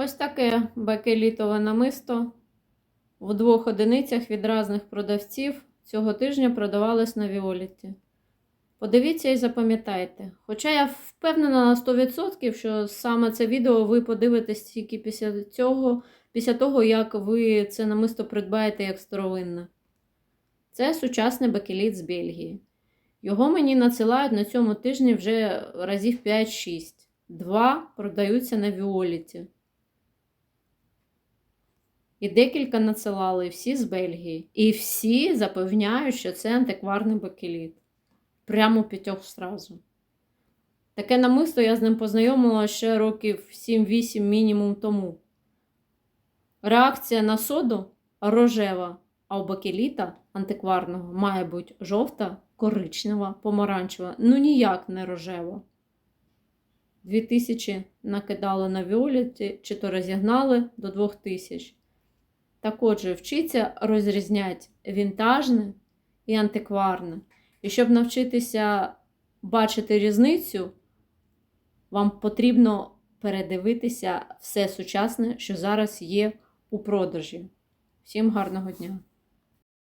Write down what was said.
Ось таке бакелітове намисто в двох одиницях від різних продавців цього тижня продавалось на Віоліті. Подивіться і запам'ятайте. Хоча я впевнена на 100%, що саме це відео ви подивитесь тільки після цього, після того, як ви це намисто придбаєте як старовинне. Це сучасний бакеліт з Бельгії. Його мені надсилають на цьому тижні вже разів 5-6. Два продаються на Віоліті. І декілька надсилали, всі з Бельгії. І всі запевняють, що це антикварний бакеліт. Прямо п'ятьох зразу. Таке намисто я з ним познайомила ще років 7-8 мінімум тому. Реакція на соду рожева, а у бакеліта антикварного має бути жовта, коричнева, помаранчева, ну ніяк не рожева. 2000 накидали на Віолеті, чи то розігнали до 2000. Так отже, вчиться розрізняти вінтажне і антикварне. І щоб навчитися бачити різницю, вам потрібно передивитися все сучасне, що зараз є у продажі. Всім гарного дня!